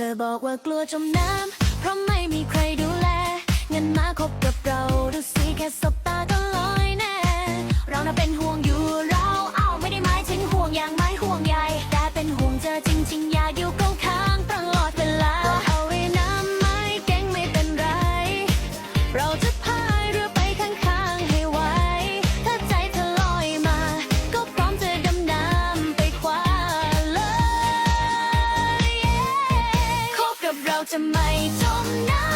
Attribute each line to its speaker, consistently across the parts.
Speaker 1: เธอบอกว่ากลัวจมน้ำเพราะไม่มีใครดูแลงั้นมาคบกับ จะไม่จมน้ำ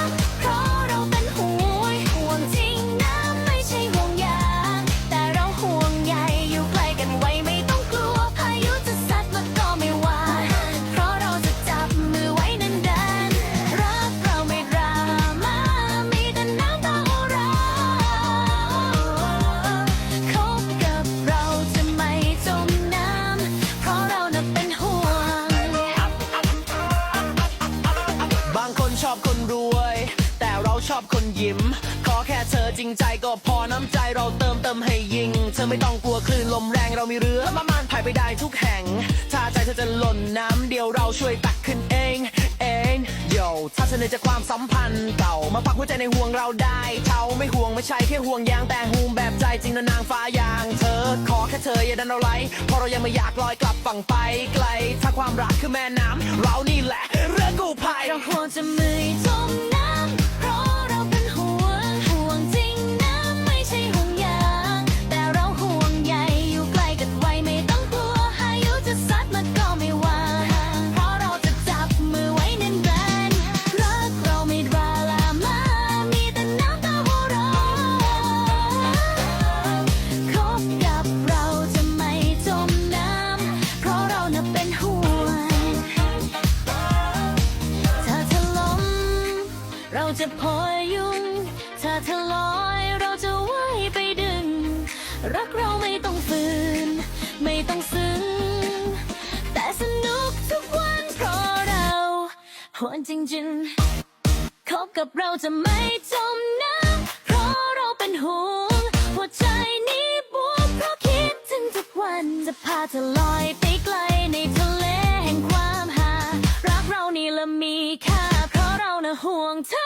Speaker 1: ชอบคนรว
Speaker 2: ย แต่เราชอบคนยิ้ม ขอแค่เธอจริงใจก็พอน้ำใจเราเติมเติมให้ยิงเธอไม่ต้องกลัวคลื่นลมแรงเรามีเรือมามานพายไปได้ทุกแห่ง ถ้าใจเธอจะหล่นน้ำเดียวเราช่วยตักขึ้นเองเองโยถ้าเธอเหนื่อยจากความสัมพันธ์เก่ามาปักหัวใจในห่วงเราได้เขาไม่ห่วงไม่ใช่แค่ห่วงยางแต่ห่วงแบบใจจริงนะนางฟ้ายางเธอ ขอแค่เธออย่าดันเราไหลเพราะเรายังไม่อยากลอยกลับฝั่งไปไกล ถ้าความรักคือแม่น้ำเรานี่แหละ เรือกู้ภัย
Speaker 1: เราห่วงจะมือ เราจะพอยยุง ถ้าเธอลอยเราจะว่ายไปดึง รักเราไม่ต้องฝืน ไม่ต้องซึ้ง แต่สนุกทุกวันเพราะเราหวงจริงๆคบกับเราจะไม่จมน้ำเพราะเราเป็นห่วงหัวใจนี้บวกเพราะคิดถึงทุกวันจะพาเธอลอยไปไกลในทะเลแห่งความหา รักเรานี่ละมีค่าเพราะเรานะห่วงเธอ